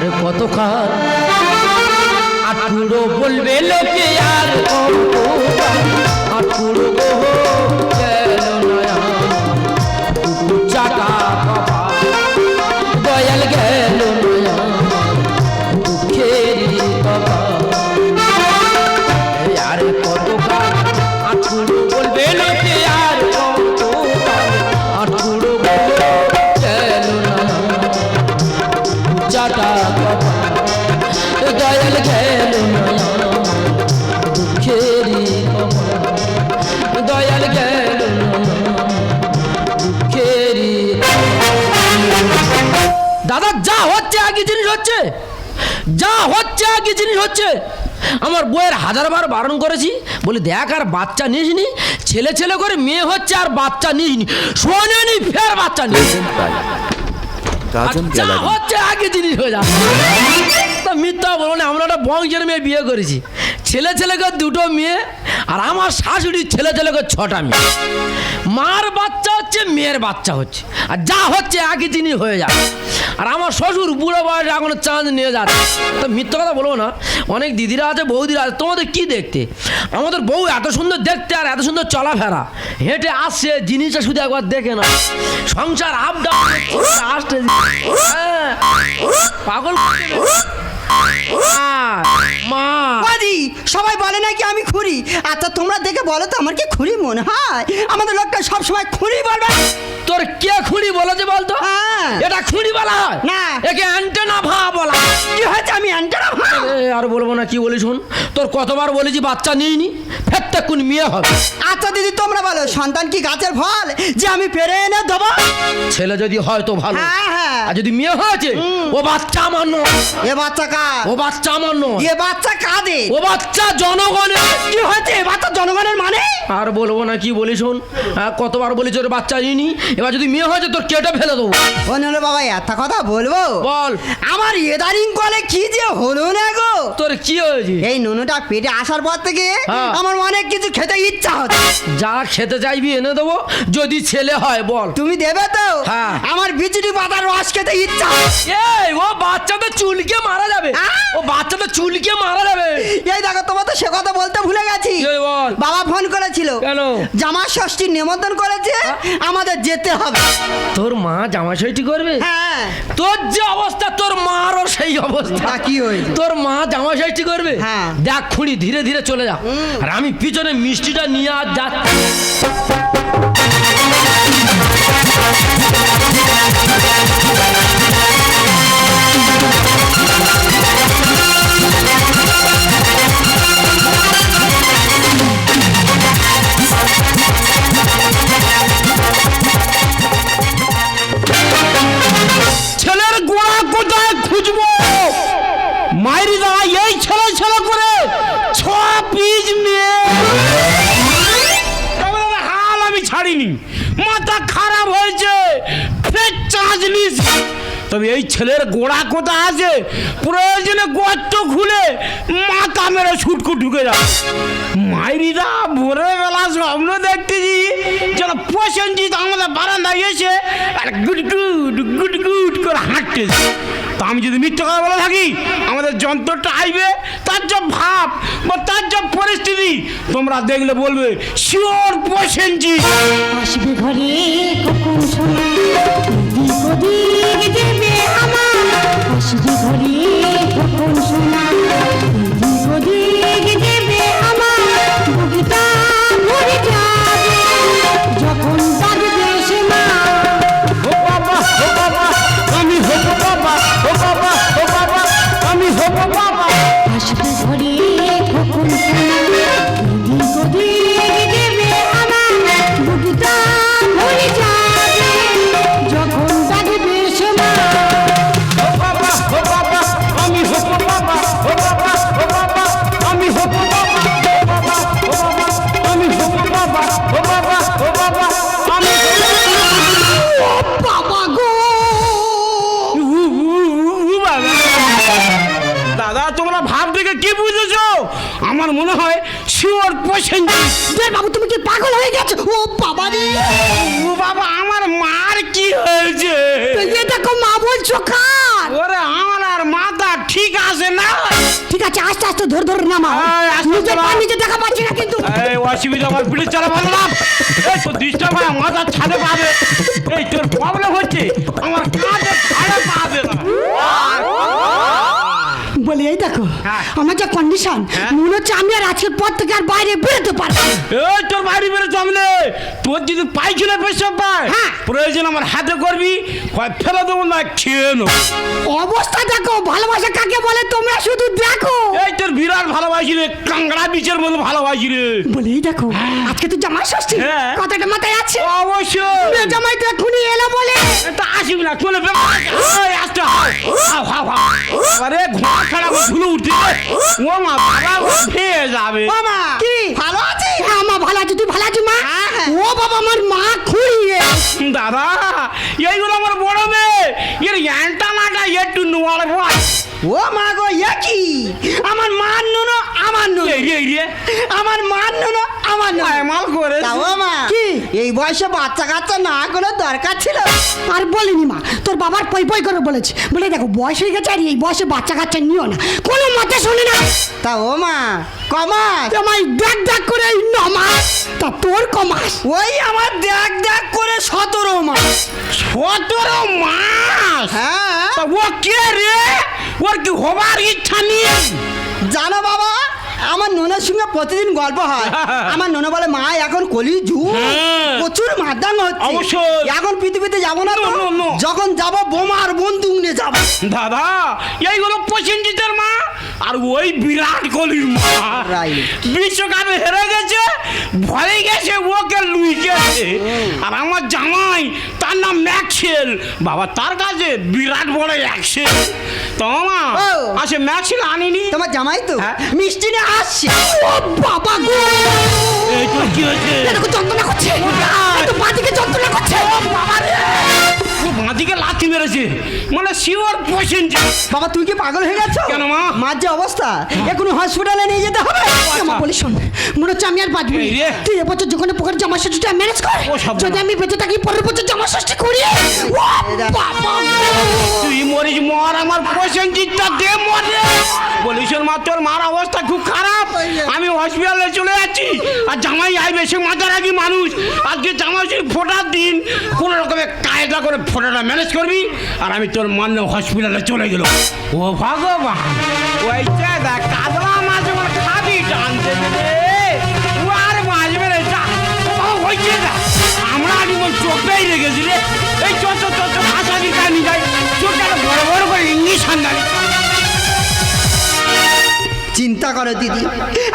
আর কতক্ষণ আটুড়ো বলবে লোকে আর আগে জিনিস হচ্ছে? যা হচ্ছে একই জিনিস হচ্ছে? আমার বইয়ের হাজারবার বারণ করেছি বলি দেখ আর বাচ্চা নিস নি ছেলে ছেলে করে মেয়ে হচ্ছে আর বাচ্চা নিস নি শোনে নি ফের বাচ্চা নিস যা হচ্ছে আগে জিনিস হয়ে তা মিথ্যা বলব না আমরা একটা বংশের মেয়ে বিয়ে করেছি। ছেলে ছেলেকে দুটো মেয়ে আর আমার শাশুড়ির ছেলে ছেলেকে ছটা মেয়ে। মার বাচ্চা হচ্ছে মেয়ের বাচ্চা হচ্ছে। আর যা হচ্ছে একই জিনিস হয়ে যাবে। আর আমার শ্বশুর বুড়ো বয়স এখন চাঁদ নিয়ে যাচ্ছে। তো মিথ্যা কথা বলব না। অনেক দিদিরা আছে বৌদিরা আছে তোমাদের কি দেখতে? আমাদের বউ এত সুন্দর দেখতে আর এত সুন্দর চলাফেরা। হেঁটে আসছে জিনিসটা শুধু একবার দেখে না সংসার আপ ডাউন আসতে হ্যাঁ, পাগল বাদি সবাই বলে নাকি আমি খুরি আচ্ছা তোমরা দেখে বলো তো আমার কি খুরি মনে হয়? আমাদের লোকটা সব সময় খুরি বলবে। তোর কে খুঁড়ি বলেছে বলতো? হ্যাঁ। এটা খুঁড়ি বলা হয়? না। একে অ্যান্টেনা ভা বলা। কি হয়েছে আমি অ্যান্টেনা এ, আর বলব না কি বলি শোন? তোর কতবার বলেছি বাচ্চা নিইনি? ফেরতে কোন মেয়ে হবে। আচ্ছা দিদি তোমরা বলো সন্তান কি গাছের ফল যে আমি পেরে এনে দেবো? ছেলে যদি হয় তো ভালো। হ্যাঁ, হ্যাঁ। আর যদি মেয়ে হয়েছে ও বাচ্চা আমার নয়। এ বাচ্চা কার? ও বাচ্চা আমার নয়। এ বাচ্চা কাদের? ও বাচ্চা জনগণের কি হয়েছে? বাচ্চা জনগণের মানে? আর বলব না কি বলি? শোন কতবার বলেছি ওর বাচ্চা এবার যদি মেয়ে তোর কেটে ফেলে দেবো। বাবা এত কথা বলব? বল। আমার এদারিং কলে কি যে হলো না গো? তোর কি হয়েছে? এই নুনুটা পেটে আসার পর থেকে হ্যাঁ। আমার অনেক কিছু খেতে ইচ্ছা হচ্ছে। যা খেতে চাইবি এনে দেবো যদি ছেলে হয় বল। তুমি দেবে তো? হ্যাঁ। আমার বিচুটি পাতার রস খেতে ইচ্ছা। এই ও বাচ্চাদের চুলকে মারা যাবে! ও বাচ্চাদের চুলকে মারা যাবে। এই দেখো তোমার তো সে কথা বলতে ভুলে গেছি? বাবা ফোন করেছিল। কেন? জামা ষষ্ঠীর নিমন্ত্রণ করেছে আমাদের যেতে হবে। তোর মা জামা ষষ্ঠী করবে? হ্যাঁ। তোর যে অবস্থা তোর মারও সেই অবস্থা। কি হয়েছে? তোর মা জামা ষষ্ঠী করবে? হ্যাঁ। দেখ খুঁড়ি ধীরে ধীরে চলে যা। আর আমি পিছনে মিষ্টিটা নিয়ে আর যাচ্ছি। ছেলের এই ছেলের গোড়া কোথা আছে? প্রয়োজনে গর্ত খুলে মাথা মেরে ছুটকু ঢুকে যাবে মাইরিদা ভোরবেলা স্বপ্ন দেখতেছি যেন প্রসেনজিৎ আমাদের বারান্দায় এসে আর গুড গুড করে হাঁটতেছে। তা আমি যদি মিথ্যে কথা বলে থাকি, আমাদের যন্ত্রটা আইবে, তার যে ভাব বা তার যে পরিস্থিতি, তোমরা দেখলে বলবে, শিওর প্রসেনজিৎ। আসবে ঘরে কখন ও বাবা রে ও বাবা আমার মার কি হয়েছে? এই দেখো মা বলছো কার? ওরে আমার আর মাথা ঠিক আছে না? ঠিক আছে আস্তে আস্তে ধর ধর নামা নিজে। পা নিজে দেখা পাচ্ছি না কিন্তু। এই অসুবিধা আমার পিঠে চালা ভালো না। এই তো ডিস্টার্ব হয় মাথা ছাদে পাবে। এই তোর প্রবলেম হচ্ছে? আমার আমার যা কন্ডিশন মনে হচ্ছে আমি আর আজকের পর থেকে আর বাইরে বেরোতে পারব না। এই তোর বাড়ি বেরো জমলে তোর যদি পাইছিল পেশাব পায় হ্যাঁ। প্রয়োজন আমার হাতে করবি হয় ফেলে দেবো না খেয়ে নেব। অবস্থা দেখো ভালোবাসা কাকে বলে তোমরা শুধু দেখো। এই তোর বিরাট ভালোবাসি রে কাংড়া বিচের মতো ভালোবাসি রে। বলি এই দেখো আজকে তো জামাই ষষ্ঠী হ্যাঁ। কথাটা মাথায় আছে? অবশ্যই। জামাই তো এখনই এলো বলে। এটা আসবি না চলে আসতে হাও হাও হাও। আরে ঘোড়া ছাড়া ধুলো উঠছে। ও মা বাবা ও খেয়ে যাবে। মামা কি? ভালো আছিস হ্যাঁ মা ভালো আছি। তুই ভালো আছিস মা। ও বাবা আমার মা খুঁড়িয়ে। দাদা এইগুলো আমার বড় মেয়ে। এর জ্ঞানটা মাটা একটু নোয়ার ও মা গো এ কি? আমার মান নুনো। আমার নুনো আমার মান নুনো আমার নুনো মাল করে তা ও মা কি? এই বয়সে বাচ্চা কাচ্চা না কোনো দরকার ছিল। আর বলিনি মা তোর বাবার পই পই করে বলেছে। বলে দেখো বয়স হয়ে গেছে আর এই বয়সে বাচ্চা কাচ্চা নিও না। কোনো মতে শুনি না। তা ও মা কমাস। তোমায় দেখ দেখ করে এই ন মাস তা তোর কমাস। ওই আমার দেখ দেখ করে সতেরো মাস সতেরো মাস? হ্যাঁ। ও কে রে? ওর কি হবার ইচ্ছা নিয়ে জানো বাবা আমার ননের সঙ্গে প্রতিদিন গল্প হয়। আমার নোনা বলে মা এখন কলি যুগ। হ্যাঁ। প্রচুর মারদাং হচ্ছে। অবশ্যই। এখন পৃথিবীতে যাব না. যখন যাব বোমার বন্দুক নিয়ে যাব। দাদা এইগুলো প্রসেনজিতের মা। আর ওই বিরাট কোহলির মা। বিশ্বকাপে হেরে গেছে ভরে গেছে ওকে লুই গেছে আর আমার জামাই তার নাম ম্যাক্সেল। বাবা তার কাছে বিরাট বড় অ্যাক্সেল তো মা ও। আসে ম্যাক্সেল আনিনি? তোমার জামাই তো? হ্যাঁ। মিষ্টি নিয়ে আসছে। ও বাবা গো! এই তো কি হয়েছে? এরকম যন্ত্রণা করছে। এত বাদিকে যন্ত্রণা করছে। ও বাবা রে! মাদিকে লাথি মেরেছে। মানে শিওর প্রসেনজিৎ বাবা তুই কি পাগল হয়ে গেছো? কেন মা? মার যে অবস্থা। এখন হসপিটালে নিয়ে যেতে হবে। মা বলি শোন মনে হচ্ছে আমি আর বাঁচবো। তুই এবছর যখন পোকার জামা ষষ্ঠীটা ম্যানেজ কর। যদি আমি বেঁচে থাকি পরের বছর জামা ষষ্ঠী করি। তুই মরিস মর আমার প্রসেনজিৎটা দে মরে বলিস ওর মা তোর মার অবস্থা খুব খারাপ। আমি হসপিটালে চলে যাচ্ছি, আর জামাই আইবে সে মাথা রাখি মানুষ। আজকে জামাই ফোটার দিন, কোনো রকমের কায়দা করে ফোটাটা ম্যানেজ করবি, আর আমি তোর মান্য হসপিটালে চলে গেল ও ভগবান ওই যে দেখ কাদলা মাছ খাবি টানতে ও আর বাঁচবে রে যা। হয়েছে যা আমরা আগে চোখটাই রেখেছি রে। এই চোখ চোখ চোখ ভাষা দিকে নিয়ে যাই। চোখটা বড় বড় করে ইংলিশ হান্দারি চিন্তা করো, দিদি।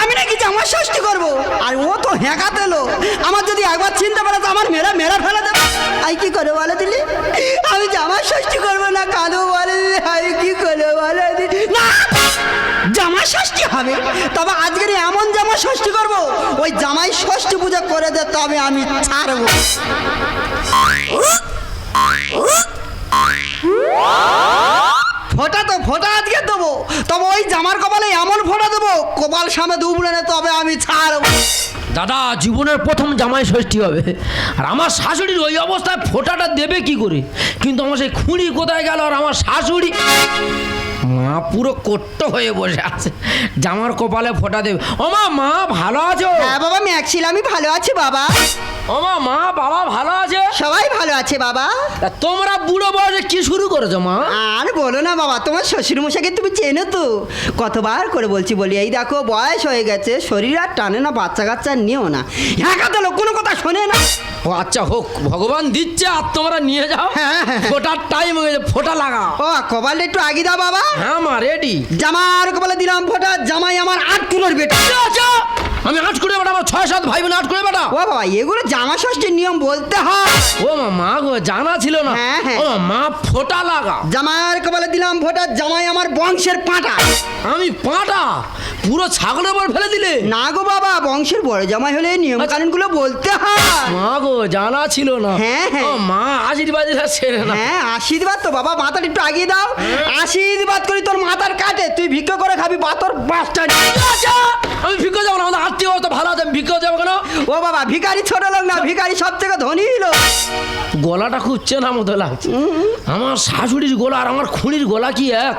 আমি নাকি জামা ষষ্ঠী করব? আর ও তো হ্যাঁকা দিলো আমার যদি একবার চিন্তা তো আমার মেরা মেরা ফেলে দেবে। আই কি করে বলে দিলি আমি জামা ষষ্ঠী করব না কাঁদো বলে আমি কি করে বলে দিলি না! জামা ষষ্ঠী হবে। তবে আজকের এমন জামা ষষ্ঠী করব, ওই জামাই ষষ্ঠী পূজা করে দে, তবে আমি ছাড়বো। ফোটা তো ফোটা আজকে দেবো। তবে ওই জামার কপালে এমন ফোটা দেবো কপাল সামনে দুবলে না তবে আমি ছাড়ব। দাদা জীবনের প্রথম জামাই ষষ্ঠী হবে। আর আমার শাশুড়ির ওই অবস্থায় ফোঁটাটা দেবে কি করে? কিন্তু আমার সেই খুঁড়ি কোথায় গেল আর আমার শাশুড়ি? মা পুরো কট্ট হয়ে বসে আছে। জামার কপালে ফোঁটা দেবে। ও মা মা ভালো আছো? হ্যাঁ বাবা আমি ম্যাক্সিল আমি ভালো আছি বাবা। ও মা বাবা ভালো আছে? সবাই ভালো আছে বাবা। তা তোমরা বুড়ো বয়সে কি শুরু করেছ মা? আর বলো না বাবা তোমার শ্বশুর মশাকে তুমি চেনো তো? কতবার করে বলছি বলি এই দেখো বয়স হয়ে গেছে শরীর আর টানে না বাচ্চা কাচ্চা নিও না। হ্যাঁ কথা কোনো কথা শোনে না। ও আচ্ছা হোক ভগবান দিচ্ছে আর তোমরা নিয়ে যাও। হ্যাঁ, হ্যাঁ। ফোটার টাইম হয়ে গেছে ফোটা লাগাও। ও কপালটা একটু আগে দাও বাবা। হ্যাঁ মা রেডি জামার কপালে দিলাম ফোটা জামাই আমার আট কিলোর বেটা। আমি আট করে আমার ছয় সাত ভাই বোন আট করে বেটা ও বাবা এগুলো জামা ষষ্ঠীর নিয়ম বলতে হয়। ও মা মা গো জানা ছিল না। হ্যাঁ, হ্যাঁ। ও মা, ফোটা লাগা। জামার কপালে দিলাম ফোটা জামাই আমার বংশের পাঁটা। আমি পাটা? পুরো ছাগলের উপর ফেলে দিলে? না গো বাবা বংশের বড় জামাই হলে নিয়ম কানুনগুলো বলতে হয়। মা গো জানা ছিল না। হ্যাঁ, হ্যাঁ। ও মা আশীর্বাদ সেরে না। হ্যাঁ আশীর্বাদ তো বাবা মাথাটা একটু আগিয়ে দাও। আশীর্বাদ করি তোর মাথার কাটে তুই ভিক্ষা করে খাবি বা তোর বাসটা আচ্ছা, আমি ভিক্ষা যাব না আমাদের ভালো ভিক্ষা কেন? ও বাবা ভিখারি ছোট লোক না ভিখারি সব থেকে ধনী লোক। গলাটা খুব চেনা মতো লাগছে। আমার শাশুড়ির গলা আর আমার খুঁড়ির গলা কি এক?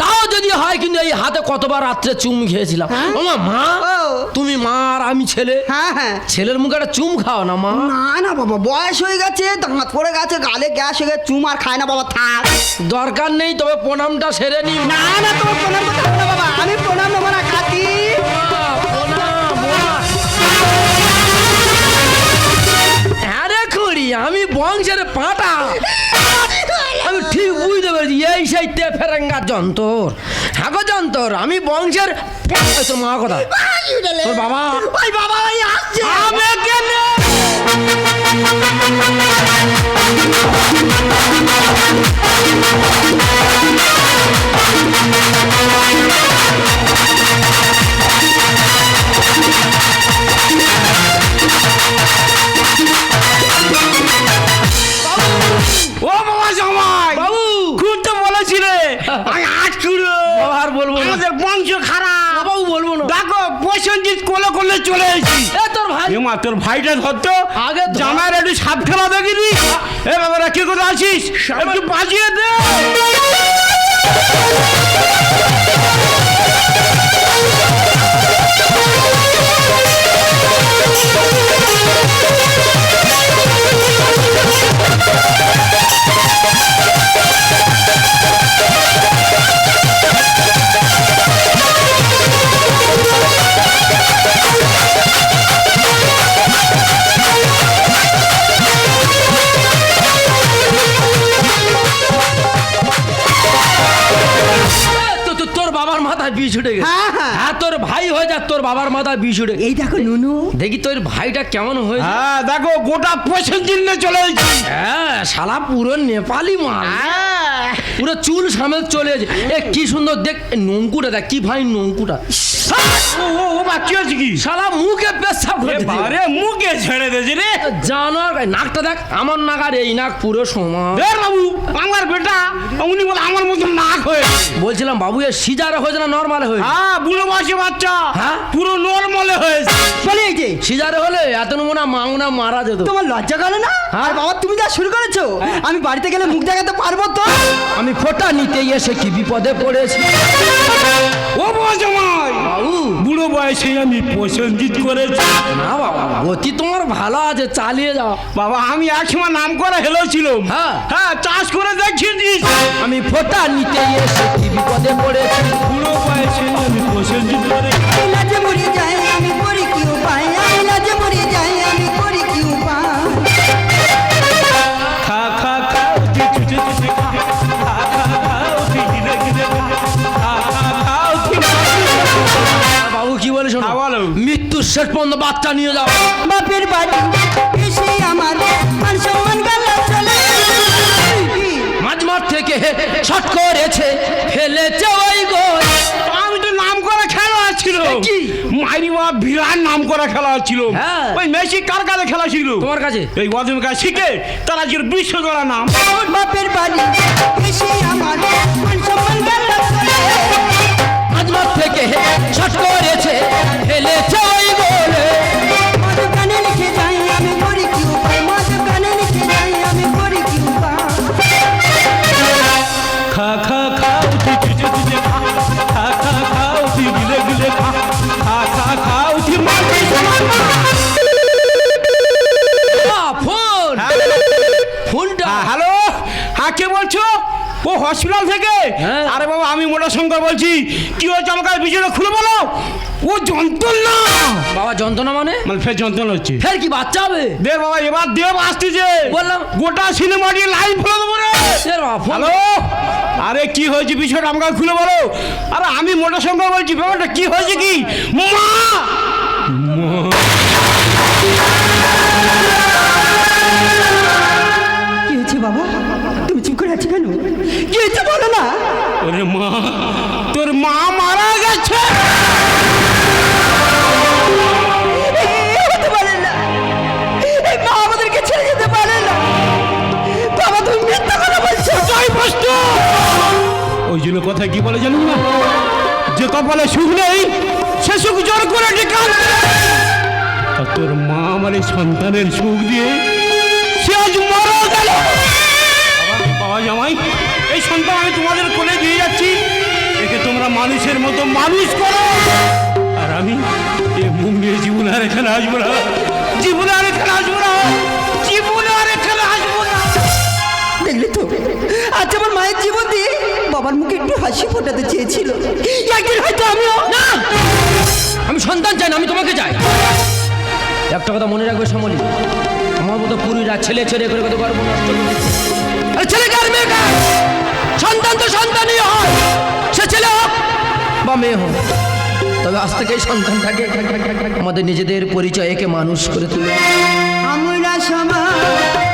তাও যদি হয় কিন্তু এই হাতে কতবার রাত্রে চুম খেয়েছিলাম। আমার মা তুমি মা আর আমি ছেলে। হ্যাঁ হ্যাঁ। ছেলের মুখে একটা চুম খাও না মা? না না বাবা বয়স হয়ে গেছে দাঁত পড়ে গেছে গালে গ্যাস হয়ে গেছে চুম আর খায় না বাবা থাক। দরকার নেই তবে প্রণামটা সেরে নি না না তোমার প্রণাম বাবা আমি প্রণাম নেব না বংশের পাটা। আমি ঠিক বুঝতে পেরেছি এই সেই তে ফেরেঙ্গা যন্তর। হ্যাঁ গো যন্তর আমি বংশের তোর মা কথা। তোর বাবা। ওই বাবা ওই আসছে। আমি কেনে ও বাবা জামাই বাবু। খুব তো বলেছিলে আমি আজ কুড়ো আর বলব আমাদের বংশ খারাপ। বাবু বলব না। দেখো প্রসেনজিৎ কোলে কোলে চলে এসেছি। এ তোর ভাই। মা তোর ভাইটা ধরতো। আগে। জামাইয়ের একটু খেলা দেখিনি। এ বাবারা কি করে আছিস? একটু বাজিয়ে দে। বিষ উঠে গেছে। হ্যাঁ, হ্যাঁ। হ্যাঁ তোর ভাই হয়ে যা তোর বাবার মাথা বিষ উঠে এই দেখো নুনু। দেখি তোর ভাইটা কেমন হয়ে হ্যাঁ দেখো গোটা নিয়ে চলে হ্যাঁ শালা পুরো নেপালি মাল। পুরো চুল সামেল চলে এসেছে। এ কি সুন্দর দেখ নঙ্কুটা দেখ কি ভাই নঙ্কুটা ও ও ও বা কি হচ্ছে কি? শালা মুখে পেশাব করে দিয়েছে। বারে মুখে ছেড়ে দিয়েছে রে। জানোয়ার নাকটা দেখ আমার নাক আর এই নাক পুরো সমান। এ বাবু আমার বেটা উনি বলে আমার মতো নাক হয়ে বলছিলাম বাবু এ সিজারে হয়েছে না নর্মালে হয়েছে? হ্যাঁ বুড়ো বয়সে বাচ্চা। হ্যাঁ? পুরো নর্মালে হয়েছে। বলে এই যে সিজারে হলে এত নমুনা মাংনা মারা যেত। তোমার লজ্জা করে না? হ্যাঁ। আর বাবা তুমি যা শুরু করেছ আমি বাড়িতে গেলে মুখ দেখাতে পারব তো? আমি ফোটা নিতে এসে কি বিপদে পড়েছি? ও বাবা জামাই বাবু বুড়ো বয়সে আমি প্রসেনজিৎ করেছি। না বাবা গতি তোমার ভালো আছে চালিয়ে যাও। বাবা আমি এক সময় নাম করে হেলো ছিল হ্যাঁ। হ্যাঁ চাষ করে দেখছি দিয়েছি আমি ফোটা নিতে এসে কি বিপদে পড়েছি? বুড়ো বয়সে আমি প্রসঙ্গিত করেছি। আমি মরে যাই আমি করি কি উপায়? আমি লাজে মরে যাই শেষ পর্যন্ত বাচ্চা নিয়ে যাও। বাপের বাড়ি এসে আমার মান সম্মান গেল চলে মাঝ মাঠ থেকে শট করেছে ফেলেছে ওই গোল। আমি তো নাম করা খেলা ছিল। কি? বিরাট নাম করা খেলা ছিল। হ্যাঁ। ওই মেসি কার কাছে খেলা ছিল? তোমার কাছে? এই কাছে শিখে তারা আজকের বিশ্ব নাম। বাপের বাড়ি এসে আমার মান সম্মান গেল চলে মাঝ থেকে শট করেছে হসপিটাল থেকে? হ্যাঁ। আরে বাবা আমি মোটা শঙ্কর বলছি। কি হয়েছে আমাকে বিষয়টা খুলে বলো? ও যন্ত্রণা! বাবা যন্ত্রণা মানে? মানে ফের যন্ত্রণা হচ্ছে। ফের কি বাচ্চা হবে? দে বাবা এবার দেব আসতেছে। বললাম। গোটা সিনেমা দিয়ে লাইভ ফেলে দেবো রে। হ্যালো? আরে কি হয়েছে বিষয়টা আমাকে খুলে বলো? আরে আমি মোটা শঙ্কর বলছি ব্যাপারটা কি হয়েছে কি? মা! কথা বলছো। তাই প্রশ্ন ওই জন্য কথা কি বলে জানেন না? যে কপালে সুখ নেই সে সুখ জোর করে। আর তোর মা আমার এই সন্তানের সুখ দিয়ে সে আজ মারা গেল। বাবা জামাই এই সন্তান আমি তোমাদের কোলে দিয়ে যাচ্ছি। একে তোমরা মানুষের মতো মানুষ করো। আর আমি এ মুখ নিয়ে জীবন আর এখানে আসব না। জীবন আর এখানে আসব না। জীবন আর এখানে আসব না। দেখলি তো? আজ আমার মায়ের জীবন দিয়ে বাবার মুখে একটু হাসি ফোটাতে চেয়েছিল। একদিন হয়তো আমিও না! আমি সন্তান চাই না আমি তোমাকে চাই। একটা কথা মনে রাখবে শ্যামলি। আমার মতো পুরীরা ছেলে ছেলে করে কত গর্ব নষ্ট ছেলে কার মেয়ে কার সন্তান তো সন্তানই হয় সে ছেলে হোক বা মেয়ে হোক। তবে আজ থেকে সন্তান সন্তানটাকে আমাদের নিজেদের পরিচয়কে মানুষ করে তুলে। আমরা সমাজ